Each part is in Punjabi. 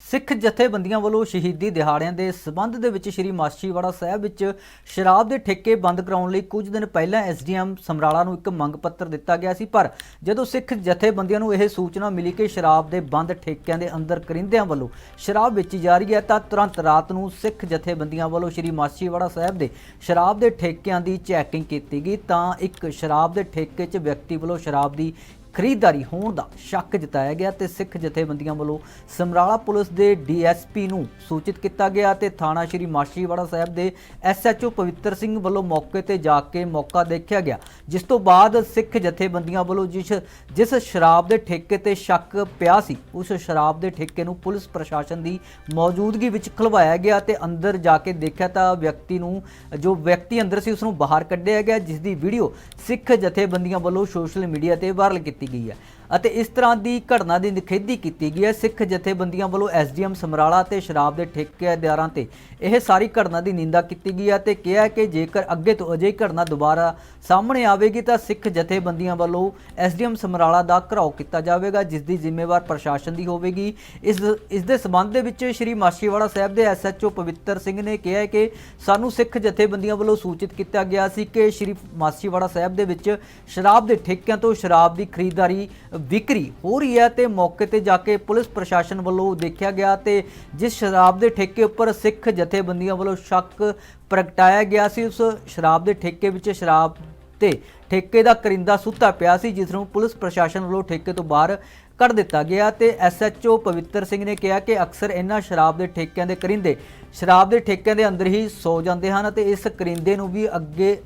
ਸਿੱਖ ਜਥੇਬੰਦੀਆਂ ਵੱਲੋਂ ਸ਼ਹੀਦੀ ਦਿਹਾੜਿਆਂ ਦੇ ਸਬੰਧ ਦੇ ਵਿੱਚ ਸ੍ਰੀ ਮਾਛੀਵਾੜਾ ਸਾਹਿਬ ਵਿੱਚ ਸ਼ਰਾਬ ਦੇ ਠੇਕੇ ਬੰਦ ਕਰਾਉਣ ਲਈ ਕੁਝ ਦਿਨ ਪਹਿਲਾਂ ਐਸਡੀਐਮ ਸਮਰਾਲਾ ਨੂੰ ਇੱਕ ਮੰਗ ਪੱਤਰ ਦਿੱਤਾ ਗਿਆ ਸੀ। ਪਰ ਜਦੋਂ ਸਿੱਖ ਜਥੇਬੰਦੀਆਂ ਨੂੰ ਇਹ ਸੂਚਨਾ ਮਿਲੀ ਕਿ ਸ਼ਰਾਬ ਦੇ ਬੰਦ ਠੇਕਿਆਂ ਦੇ ਅੰਦਰ ਕਰਿੰਦਿਆਂ ਵੱਲੋਂ ਸ਼ਰਾਬ ਵੇਚੀ ਜਾ ਰਹੀ ਹੈ, ਤਾਂ ਤੁਰੰਤ ਰਾਤ ਨੂੰ ਸਿੱਖ ਜਥੇਬੰਦੀਆਂ ਵੱਲੋਂ ਸ੍ਰੀ ਮਾਛੀਵਾੜਾ ਸਾਹਿਬ ਦੇ ਸ਼ਰਾਬ ਦੇ ਠੇਕਿਆਂ ਦੀ ਚੈਕਿੰਗ ਕੀਤੀ ਗਈ। ਤਾਂ ਇੱਕ ਸ਼ਰਾਬ ਦੇ ਠੇਕੇ 'ਚ ਵਿਅਕਤੀ ਵੱਲੋਂ ਸ਼ਰਾਬ ਦੀ ਖਰੀਦਦਾਰੀ ਹੋਣ ਦਾ ਸ਼ੱਕ ਜਤਾਇਆ ਗਿਆ ਤੇ ਸਿੱਖ ਜਥੇਬੰਦੀਆਂ ਵੱਲੋਂ ਸਮਰਾਲਾ ਪੁਲਿਸ ਦੇ ਡੀਐਸਪੀ ਨੂੰ ਸੂਚਿਤ ਕੀਤਾ ਗਿਆ ਤੇ ਥਾਣਾ ਸ਼੍ਰੀ ਮਾਛੀਵਾੜਾ ਸਾਹਿਬ ਦੇ ਐਸਐਚਓ ਪਵਿੱਤਰ ਸਿੰਘ ਵੱਲੋਂ ਮੌਕੇ ਤੇ ਜਾ ਕੇ ਮੌਕਾ ਦੇਖਿਆ ਗਿਆ, ਜਿਸ ਤੋਂ ਬਾਅਦ ਸਿੱਖ ਜਥੇਬੰਦੀਆਂ ਵੱਲੋਂ ਜਿਸ ਜਿਸ ਸ਼ਰਾਬ ਦੇ ਠੇਕੇ ਤੇ ਸ਼ੱਕ ਪਿਆ ਸੀ, ਉਸ ਸ਼ਰਾਬ ਦੇ ਠੇਕੇ ਨੂੰ ਪੁਲਿਸ ਪ੍ਰਸ਼ਾਸਨ ਦੀ ਮੌਜੂਦਗੀ ਵਿੱਚ ਖਲਵਾਇਆ ਗਿਆ ਤੇ ਅੰਦਰ ਜਾ ਕੇ ਦੇਖਿਆ ਤਾਂ ਵਿਅਕਤੀ ਨੂੰ, ਜੋ ਵਿਅਕਤੀ ਅੰਦਰ ਸੀ ਉਸ ਨੂੰ ਬਾਹਰ ਕੱਢਿਆ ਗਿਆ ਜਿਸ ਦੀ ਵੀਡੀਓ ਸਿੱਖ ਜਥੇਬੰਦੀਆਂ ਵੱਲੋਂ ਸੋਸ਼ਲ ਮੀਡੀਆ ਤੇ ਵਾਇਰਲ ਕੀਤੀ ਗਈ ਹੈ ਅਤੇ ਇਸ ਤਰ੍ਹਾਂ ਦੀ ਘਟਨਾ ਦੀ ਨਿਖੇਧੀ ਕੀਤੀ ਗਈ ਹੈ। ਸਿੱਖ ਜਥੇਬੰਦੀਆਂ ਵੱਲੋਂ ਐਸਡੀਐਮ ਸਮਰਾਲਾ ਤੇ ਸ਼ਰਾਬ ਦੇ ਠੇਕੇਦਾਰਾਂ ਤੇ ਇਹ ਸਾਰੀ ਘਟਨਾ ਦੀ ਨਿੰਦਾ ਕੀਤੀ ਗਈ ਹੈ ਤੇ ਕਿਹਾ ਕਿ ਜੇਕਰ ਅੱਗੇ ਤੋਂ ਅਜਿਹੀ ਘਟਨਾ ਦੁਬਾਰਾ ਸਾਹਮਣੇ ਆਵੇਗੀ ਤਾਂ ਸਿੱਖ ਜਥੇਬੰਦੀਆਂ ਵੱਲੋਂ ਐਸਡੀਐਮ ਸਮਰਾਲਾ ਦਾ ਘਰਾਓ ਕੀਤਾ ਜਾਵੇਗਾ, ਜਿਸ ਦੀ ਜ਼ਿੰਮੇਵਾਰ ਪ੍ਰਸ਼ਾਸਨ ਦੀ ਹੋਵੇਗੀ। ਇਸ ਇਸ ਦੇ ਸਬੰਧ ਦੇ ਵਿੱਚ ਸ਼੍ਰੀ ਮਾਸੀਵਾੜਾ ਸਾਹਿਬ ਦੇ ਐਸਐਚਓ ਪਵਿੱਤਰ ਸਿੰਘ ਨੇ ਕਿਹਾ ਕਿ ਸਾਨੂੰ ਸਿੱਖ ਜਥੇਬੰਦੀਆਂ ਵੱਲੋਂ ਸੂਚਿਤ ਕੀਤਾ ਗਿਆ ਸੀ ਕਿ ਸ਼੍ਰੀ ਮਾਸੀਵਾੜਾ ਸਾਹਿਬ ਦੇ ਵਿੱਚ ਸ਼ਰਾਬ ਦੇ ਠੇਕਿਆਂ ਤੋਂ ਸ਼ਰਾਬ ਦੀ ਖਰੀਦਦਾਰੀ ਵਿਕਰੀ ਹੋ ਰਹੀ ਹੈ ਤੇ ਮੌਕੇ ਤੇ ਜਾ ਕੇ ਪੁਲਿਸ ਪ੍ਰਸ਼ਾਸਨ ਵੱਲੋਂ ਦੇਖਿਆ ਗਿਆ ਤੇ ਜਿਸ ਸ਼ਰਾਬ ਦੇ ਠੇਕੇ ਉੱਪਰ ਸਿੱਖ ਜਥੇਬੰਦੀਆਂ ਵੱਲੋਂ ਸ਼ੱਕ ਪ੍ਰਗਟਾਇਆ ਗਿਆ ਸੀ, ਉਸ ਸ਼ਰਾਬ ਦੇ ਠੇਕੇ ਵਿੱਚ ਸ਼ਰਾਬ ਤੇ ਠੇਕੇ ਦਾ ਕਰਿੰਦਾ ਸੁੱਤਾ ਪਿਆ ਸੀ, ਜਿਸ ਨੂੰ ਪੁਲਿਸ ਪ੍ਰਸ਼ਾਸਨ ਵੱਲੋਂ ਠੇਕੇ ਤੋਂ ਬਾਹਰ ਕੱਢ ਦਿੱਤਾ ਗਿਆ ਤੇ ਐਸਐਚਓ ਪਵਿੱਤਰ ਸਿੰਘ ਨੇ ਕਿਹਾ ਕਿ ਅਕਸਰ ਇਹਨਾਂ ਸ਼ਰਾਬ ਦੇ ਠੇਕਿਆਂ ਦੇ ਕਰਿੰਦੇ ਸ਼ਰਾਬ ਦੇ ਠੇਕਿਆਂ ਦੇ ਅੰਦਰ ਹੀ ਸੋ ਜਾਂਦੇ ਹਨ ਤੇ ਇਸ ਕਰਿੰਦੇ ਨੂੰ ਵੀ ਅੱਗੇ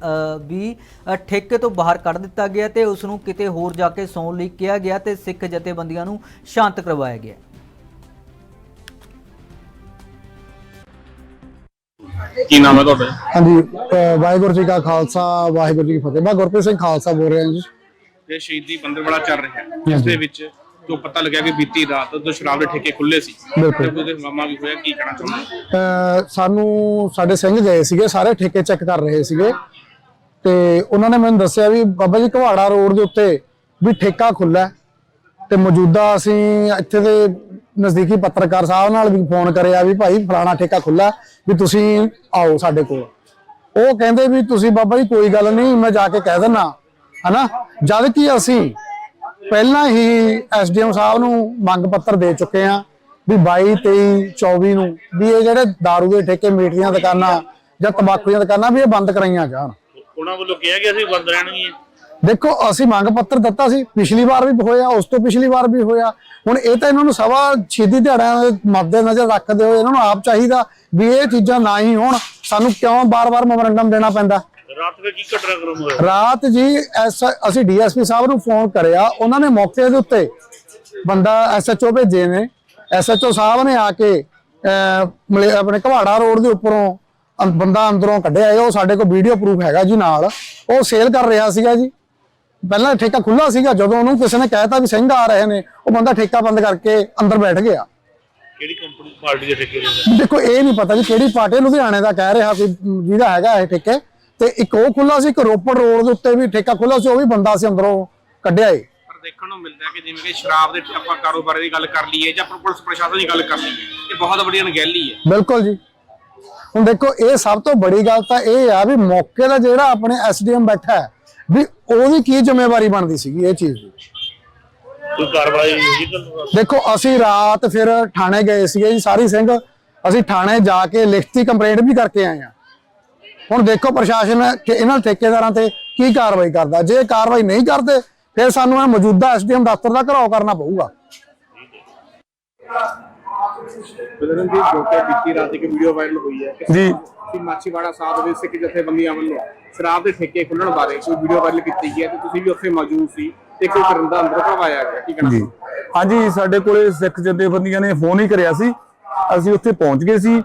ਵੀ ਠੇਕੇ ਤੋਂ ਬਾਹਰ ਕੱਢ ਦਿੱਤਾ ਗਿਆ ਤੇ ਉਸ ਨੂੰ ਕਿਤੇ ਹੋਰ ਜਾ ਕੇ ਸੌਣ ਲਈ ਕਿਹਾ ਗਿਆ ਤੇ ਸਿੱਖ ਜਥੇਬੰਦੀਆਂ ਨੂੰ ਸ਼ਾਂਤ ਕਰਵਾਇਆ ਗਿਆ। ਕੀ ਨਾਮ ਹੈ ਤੁਹਾਡਾ? ਹਾਂਜੀ ਵਾਹਿਗੁਰੂ ਜੀ ਕਾ ਖਾਲਸਾ ਵਾਹਿਗੁਰੂ ਜੀ ਕੀ ਫਤਿਹ। ਮੈਂ ਗੁਰਪ੍ਰੀਤ ਸਿੰਘ ਖਾਲਸਾ ਬੋਲ ਰਿਹਾ ਜੀ। ਇਹ ਸ਼ਹੀਦੀ ਬੰਦਰਵਾੜਾ ਚੱਲ ਰਿਹਾ ਹੈ ਜਿਸ ਦੇ ਵਿੱਚ ਜੋ ਪਤਾ ਲੱਗਿਆ ਕਿ ਬੀਤੀ ਰਾਤ ਤੋਂ ਸ਼ਰਾਬ ਦੇ ਠੇਕੇ ਖੁੱਲੇ ਸੀ ਬਿਲਕੁਲ। ਤੇ ਉਹਦੇ ਮਾਮਾ ਵੀ ਹੋਇਆ ਕੀ ਕਹਿਣਾ ਚਾਹੁੰਦੇ? ਅਹ ਸਾਨੂੰ ਸਾਡੇ ਸਿੰਘ ਗਏ ਸੀਗੇ ਸਾਰੇ ਠੇਕੇ ਚੈੱਕ ਕਰ ਰਹੇ ਸੀਗੇ। ਤੇ ਉਹਨਾਂ ਨੇ ਮੈਨੂੰ ਦੱਸਿਆ ਵੀ ਬਾਬਾ ਜੀ ਘਵਾੜਾ ਰੋਡ ਦੇ ਉੱਤੇ ਵੀ ਠੇਕਾ ਖੁੱਲਾ ਤੇ ਮੌਜੂਦਾ ਅਸੀਂ ਇੱਥੇ ਦੇ ਨਜ਼ਦੀਕੀ ਪੱਤਰਕਾਰ ਸਾਹਿਬ ਨਾਲ ਵੀ ਫੋਨ ਕਰਿਆ ਵੀ ਭਾਈ ਫਲਾਣਾ ਠੇਕਾ ਖੁੱਲਾ ਵੀ ਤੁਸੀਂ ਆਓ ਸਾਡੇ ਕੋਲ। ਉਹ ਕਹਿੰਦੇ ਵੀ ਤੁਸੀਂ ਬਾਬਾ ਜੀ ਕੋਈ ਗੱਲ ਨਹੀਂ ਮੈਂ ਜਾ ਕੇ ਕਹਿ ਦਿੰਨਾ ਹਨਾ? ਜਦ ਕਿ ਅਸੀਂ ਪਹਿਲਾਂ ਹੀ ਐਸਡੀਐਮ ਸਾਹਿਬ ਨੂੰ ਮੰਗ ਪੱਤਰ ਦੇ ਚੁੱਕੇ ਆ ਵੀ 22 23 24 ਨੂੰ ਵੀ ਇਹ ਜਿਹੜੇ दारू ਦੇ ਠੇਕੇ ਮੀਟ ਦੀਆਂ ਦੁਕਾਨਾਂ ਜਾਂ ਤੰਬਾਕੂ ਦੀਆਂ ਦੁਕਾਨਾਂ ਵੀ ਇਹ ਬੰਦ ਕਰਾਈਆਂ ਜਾਣ। ਉਹਨਾਂ ਵੱਲੋਂ ਕਿਹਾ ਗਿਆ ਸੀ ਬੰਦ ਰਹਿਣਗੀਆਂ। ਦੇਖੋ ਅਸੀਂ ਮੰਗ ਪੱਤਰ ਦਿੱਤਾ ਸੀ ਪਿਛਲੀ ਵਾਰ ਵੀ ਹੋਇਆ ਉਸ ਤੋਂ ਪਿਛਲੀ ਵਾਰ ਵੀ ਹੋਇਆ। ਹੁਣ ਇਹ ਤਾਂ ਇਹਨਾਂ ਨੂੰ ਸਵਾ ਛੇਦੀ ਦਿਹਾੜਿਆਂ ਦੇ ਮੱਦੇ ਨਜ਼ਰ ਰੱਖਦੇ ਹੋਏ ਇਹਨਾਂ ਨੂੰ ਆਪ ਚਾਹੀਦਾ ਵੀ ਇਹ ਚੀਜ਼ਾਂ ਨਾ ਹੀ ਹੋਣ। ਸਾਨੂੰ ਕਿਉਂ ਬਾਰ-ਬਾਰ ਮੈਮੋਰੰਡਮ ਦੇਣਾ ਪੈਂਦਾ? ਰਾਤ ਵਿੱਚ ਕੀ ਘਟਨਾ ਕਰਮ ਹੋਇਆ ਰਾਤ ਜੀ ਅਸੀਂ ਡੀਐਸਪੀ ਸਾਹਿਬ ਨੂੰ ਫੋਨ ਕਰਿਆ ਉਹਨਾਂ ਨੇ ਮੌਕੇ ਦੇ ਉੱਤੇ ਬੰਦਾ ਐਸਐਚਓ ਭੇਜੇ ਨੇ। ਐਸਐਚਓ ਸਾਹਿਬ ਨੇ ਆ ਕੇ ਆਪਣੇ ਘਵਾੜਾ ਰੋਡ ਦੇ ਉੱਪਰੋਂ ਬੰਦਾ ਅੰਦਰੋਂ ਕੱਢਿਆ ਉਹ ਸਾਡੇ ਕੋਲ ਵੀਡੀਓ ਪ੍ਰੂਫ ਹੈਗਾ ਜੀ ਨਾਲ। ਉਹ ਸੇਲ ਕਰ ਰਿਹਾ ਸੀਗਾ ਜੀ। ਪਹਿਲਾਂ ਠੇਕਾ ਖੁੱਲਾ ਸੀਗਾ ਜਦੋਂ ਉਹਨੂੰ ਕਿਸੇ ਨੇ ਕਹਿਤਾ ਵੀ ਸਿੰਘ ਆ ਰਹੇ ਨੇ ਉਹ ਬੰਦਾ ਠੇਕਾ ਬੰਦ ਕਰਕੇ ਅੰਦਰ ਬੈਠ ਗਿਆ। ਕਿਹੜੀ ਕੰਪਨੀ ਪਾਰਟੀ ਦੇ ਠੇਕੇ ਦੇ? ਦੇਖੋ ਇਹ ਨਹੀਂ ਪਤਾ ਜੀ ਕਿਹੜੀ ਪਾਰਟੀ ਲੁਧਿਆਣੇ ਦਾ ਕਹਿ ਰਿਹਾ ਕੋਈ ਜਿਹਦਾ ਹੈਗਾ ਇਹ ਠੇਕੇ। ਤੇ ਇੱਕ ਉਹ ਖੁੱਲਾ ਸੀ ਇੱਕ ਰੋਪੜ ਰੋਡ ਦੇ ਉੱਤੇ ਵੀ ਠੇਕਾ ਖੁੱਲਾ ਸੀ ਉਹ ਵੀ ਬੰਦਾ ਸੀ ਅੰਦਰੋਂ ਕੱਢਿਆ ਏ। ਪਰ ਦੇਖਣ ਨੂੰ ਮਿਲਦਾ ਕਿ ਜਿਵੇਂ ਕਿ ਸ਼ਰਾਬ ਦੇ ਆਪਾਂ ਕਾਰੋਬਾਰ ਦੀ ਗੱਲ ਕਰ ਲਈਏ ਜਾਂ ਪੁਲਿਸ ਪ੍ਰਸ਼ਾਸਨ ਦੀ ਗੱਲ ਕਰ ਲਈਏ ਇਹ ਬਹੁਤ ਵੱਡੀ ਅਣਗਹਿਲੀ ਹੈ ਬਿਲਕੁਲ ਜੀ। ਹੁਣ ਦੇਖੋ ਇਹ ਸਭ ਤੋਂ ਬੜੀ ਗੱਲ ਤਾਂ ਇਹ ਆ ਵੀ ਮੌਕੇ ਦਾ ਜਿਹੜਾ ਆਪਣੇ ਐਸਡੀਐਮ ਬੈਠਾ ਹੈ ਵੀ ਉਹਦੀ ਕੀ ਜ਼ਿੰਮੇਵਾਰੀ ਬਣਦੀ ਸੀਗੀ ਇਹ ਚੀਜ਼ ਦੀ? ਕੋਈ ਕਾਰਵਾਈ ਹੋਈ ਦੇਖੋ ਅਸੀਂ ਰਾਤ ਫਿਰ ਥਾਣੇ ਗਏ ਸੀਗੇ ਜੀ ਸਾਰੀ ਸਿੰਘ ਅਸੀਂ ਥਾਣੇ ਜਾ ਕੇ ਲਿਖਤੀ ਕੰਪਲੇਂਟ ਵੀ ਕਰਕੇ ਆਏ ਆ ਹੁਣ ਦੇਖੋ ਪ੍ਰਸ਼ਾਸਨ ਕਿ ਇਹਨਾਂ ਠੇਕੇਦਾਰਾਂ ਤੇ ਕੀ ਕਾਰਵਾਈ ਕਰਦਾ। ਜੇ ਕਾਰਵਾਈ ਨਹੀਂ ਕਰਦੇ ਫਿਰ ਸਾਨੂੰ ਇਹ ਮੌਜੂਦਾ ਐਸਡੀਐਮ ਦਫ਼ਤਰ ਦਾ ਘਰਾਓ ਕਰਨਾ ਪਊਗਾ। ਬਦਰਨ ਦੀ ਜੋ ਕਿ ਬੀਤੀ ਰਾਤ ਇੱਕ ਵੀਡੀਓ ਵਾਇਰਲ ਹੋਈ ਹੈ ਕਿ ਜੀ। ਕਿ ਮਾਛੀਵਾੜਾ ਸਾਹਿਬ ਦੇ ਸਿੱਖ ਜਥੇਬੰਦੀਆਂ ਵੱਲੋਂ ਸ਼ਰਾਬ ਦੇ ਠੇਕੇ ਖੁੱਲਣ ਬਾਰੇ ਕੋਈ ਵੀਡੀਓ ਵਾਇਰਲ ਕੀਤੀ ਗਈ ਹੈ ਤੇ ਤੁਸੀਂ ਵੀ ਉੱਥੇ ਮੌਜੂਦ ਸੀ ਤੇ ਕੋਈ ਕਰਿੰਦਾ ਅੰਦਰ ਭਰਵਾਇਆ ਗਿਆ ਕੀ ਕਹਿਣਾ? ਜੀ। ਹਾਂਜੀ ਸਾਡੇ ਕੋਲੇ ਸਿੱਖ ਜਥੇਬੰਦੀਆਂ ਨੇ ਫੋਨ ਹੀ ਕਰਿਆ ਸੀ। ਅਸੀਂ ਉੱਥੇ ਪਹੁੰਚ ਗਏ ਸੀ।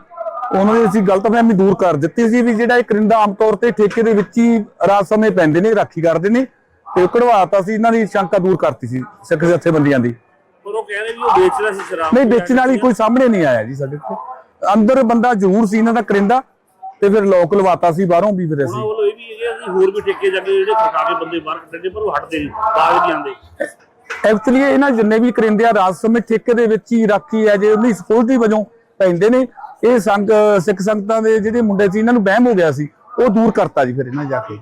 ਉਹਨਾਂ ਦੀ ਅਸੀਂ ਗਲਤਫਹਿਮੀ ਦੂਰ ਕਰ ਦਿੱਤੀ ਸੀ ਵੀ ਜਿਹੜਾ ਇਹ ਕਰਿੰਦਾ ਆਮ ਤੌਰ ਤੇ ਠੇਕੇ ਦੇ ਵਿੱਚ ਹੀ ਰਾਤ ਸਮੇਂ ਪੈਂਦੇ ਨੇ ਰਾਖੀ ਕਰਦੇ ਨੇ ਤੇ ਕਢਵਾਤਾ ਸੀ ਇਹਨਾਂ ਦੀ ਸ਼ੰਕਾ ਦੂਰ ਕਰਤੀ ਸੀ ਸਿੱਖ ਜਥੇਬੰਦੀਆਂ ਦੀ। ਪਰ ਉਹ ਕਹਿ ਰਹੇ ਵੀ ਉਹ ਵੇਚਦਾ ਸੀ ਸ਼ਰਾਬ ਨਹੀਂ ਵੇਚਣ ਵਾਲੀ ਕੋਈ ਸਾਹਮਣੇ ਨਹੀਂ ਆਇਆ ਜੀ ਸਾਡੇ ਕੋਲ। ਅੰਦਰ ਬੰਦਾ ਜ਼ਰੂਰ ਸੀ ਇਹਨਾਂ ਦਾ ਕਰਿੰਦਾ ਤੇ ਫਿਰ ਲੋਕ ਲਵਾਤਾ ਸੀ ਬਾਹਰੋਂ ਵੀ ਫਿਰ ਅਸੀਂ। ਵੱਲੋਂ ਇਹ ਵੀ ਹੈਗੇ ਅਸੀਂ ਹੋਰ ਵੀ ਠੇਕੇ ਜਾ ਕੇ ਜਿਹੜੇ ਸਰਕਾਰੀ ਬੰਦੇ ਬਾਹਰ ਕੱਢਦੇ ਪਰ ਉਹ ਹਟਦੇ ਨਹੀਂ ਬਾਗ ਨਹੀਂ ਆਉਂਦੇ। ਐਕਚੁਅਲੀ ਇਹਨਾਂ ਜਿੰਨੇ ਵੀ ਕਰਿੰਦੇ ਆ ਰਾਜ ਸਮੇਂ ਠੇਕੇ ਦੇ ਵਿੱਚ ਹੀ ਰਾਖੀ ਹੈ ਜੇ ਉਹਦੀ ਸਪੋਰਟੀ ਵਜੋਂ ਪੈਂਦੇ ਨੇ ਇਹ ਸੰਗ ਸਿੱਖ ਸੰਗਤਾਂ ਦੇ ਜਿਹੜੇ ਮੁੰਡੇ ਸੀ, ਇਹਨਾਂ ਨੂੰ ਵਹਿਮ ਹੋ ਗਿਆ ਸੀ, ਉਹ ਦੂਰ ਕਰਤਾ ਜੀ ਫਿਰ ਇਹਨਾਂ ਜਾ ਕੇ।